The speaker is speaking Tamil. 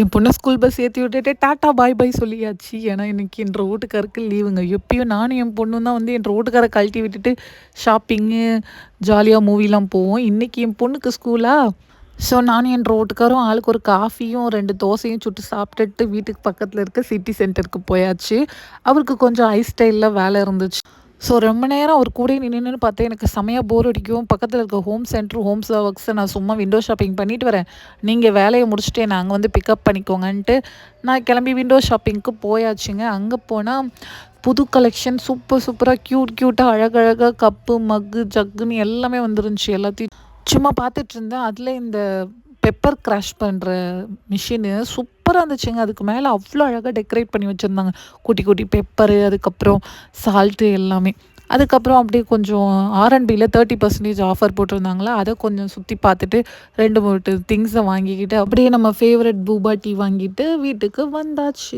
என் பொண்ணை ஸ்கூல் பஸ் ஏற்றி விட்டுட்டு டாட்டா பாய் பாய் சொல்லியாச்சு. ஏன்னா இன்னைக்கு என் ரோட்டுக்காருக்கு லீவுங்க எப்பயும் நானும் என் பொண்ணும் தான் வந்து என் ரோட்டுக்காரை கழட்டி விட்டுட்டு ஷாப்பிங்கு ஜாலியாக மூவிலாம் போவோம். இன்றைக்கி என் பொண்ணுக்கு ஸ்கூலாக ஸோ நானும் என் ரோட்டுக்காரும் ஆளுக்கு ஒரு காஃபியும் ரெண்டு தோசையும் சுட்டு சாப்பிட்டுட்டு வீட்டுக்கு பக்கத்தில் இருக்க சிட்டி சென்டருக்கு போயாச்சு. அவருக்கு கொஞ்சம் ஐஸ் ஸ்டைலில் வேலை இருந்துச்சு. ஸோ ரொம்ப நேரம் அவர் கூட நின்றுன்னு பார்த்தா எனக்கு செமையாக போர் அடிக்கும். பக்கத்தில் இருக்க ஹோம் சென்டர் ஹோம்ஸ் ஒர்க்ஸை நான் சும்மா விண்டோ ஷாப்பிங் பண்ணிட்டு வரேன். நீங்கள் வேலையை முடிச்சுட்டு நாங்கள் வந்து பிக்கப் பண்ணிக்கோங்கன்ட்டு நான் கிளம்பி விண்டோ ஷாப்பிங்க்கு போயாச்சுங்க. அங்கே போனால் புது கலெக்ஷன் சூப்பர் சூப்பராக க்யூட் க்யூட்டாக அழகழகாக கப்பு மக்கு ஜக்குன்னு எல்லாமே வந்துருந்துச்சு. எல்லாத்தையும் சும்மா பார்த்துட்டு இருந்தேன். அதில் இந்த பெப்பர் க்ராஷ் பண்ணுற மிஷினு சூப்பராக இருந்துச்சுங்க. அதுக்கு மேலே அவ்வளோ அழகாக டெக்கரேட் பண்ணி வச்சுருந்தாங்க. குட்டி குட்டி பெப்பரு அதுக்கப்புறம் சால்ட்டு எல்லாமே. அதுக்கப்புறம் அப்படியே கொஞ்சம் ஆர்என்பியில் தேர்ட்டி பர்சன்டேஜ் ஆஃபர் போட்டிருந்தாங்களா? அதை கொஞ்சம் சுற்றி பார்த்துட்டு ரெண்டு மூணு திங்ஸை வாங்கிக்கிட்டு அப்படியே நம்ம ஃபேவரட் பூபா டீ வாங்கிட்டு வீட்டுக்கு வந்தாச்சு.